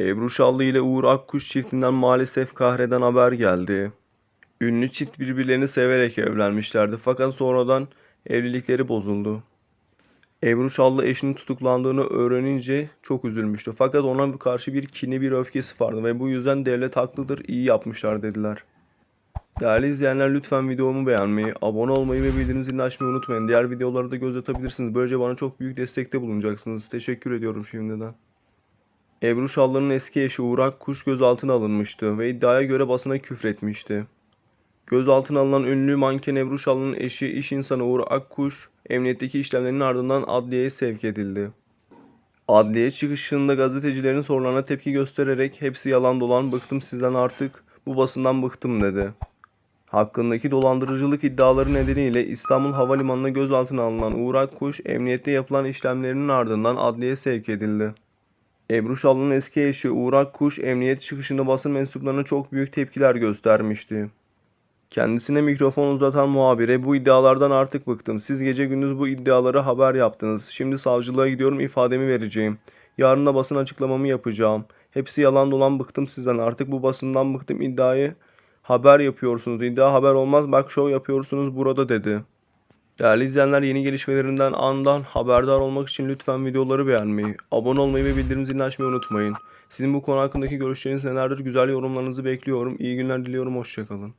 Ebru Şallı ile Uğur Akkuş çiftinden maalesef kahreden haber geldi. Ünlü çift birbirlerini severek evlenmişlerdi fakat sonradan evlilikleri bozuldu. Ebru Şallı eşinin tutuklandığını öğrenince çok üzülmüştü. Fakat ona karşı bir kini bir öfkesi vardı ve bu yüzden devlet haklıdır iyi yapmışlar dediler. Değerli izleyenler lütfen videomu beğenmeyi, abone olmayı ve bildirim zilini açmayı unutmayın. Diğer videoları da göz atabilirsiniz. Böylece bana çok büyük destekte bulunacaksınız. Teşekkür ediyorum şimdiden. Ebru Şallı'nın eski eşi Uğrak Kuş gözaltına alınmıştı ve iddiaya göre basına küfretmişti. Gözaltına alınan ünlü manken Ebru Şallı'nın eşi iş insanı Uğur Akkuş, emniyetteki işlemlerin ardından adliyeye sevk edildi. Adliye çıkışında gazetecilerin sorularına tepki göstererek hepsi yalan dolan bıktım sizden artık bu basından bıktım dedi. Hakkındaki dolandırıcılık iddiaları nedeniyle İstanbul Havalimanı'na gözaltına alınan Uğur Akkuş, emniyette yapılan işlemlerinin ardından adliyeye sevk edildi. Ebru Şallı'nın eski eşi Uğur Akkuş, emniyet çıkışında basın mensuplarına çok büyük tepkiler göstermişti. Kendisine mikrofon uzatan muhabire bu iddialardan artık bıktım. Siz gece gündüz bu iddiaları haber yaptınız. Şimdi savcılığa gidiyorum ifademi vereceğim. Yarın da basın açıklamamı yapacağım. Hepsi yalan dolan bıktım sizden. Artık bu basından bıktım iddiayı haber yapıyorsunuz. İddia haber olmaz bak şov yapıyorsunuz burada dedi. Değerli izleyenler yeni gelişmelerinden andan haberdar olmak için lütfen videoları beğenmeyi, abone olmayı ve bildirim zilini açmayı unutmayın. Sizin bu konu hakkındaki görüşleriniz nelerdir? Güzel yorumlarınızı bekliyorum. İyi günler diliyorum. Hoşçakalın.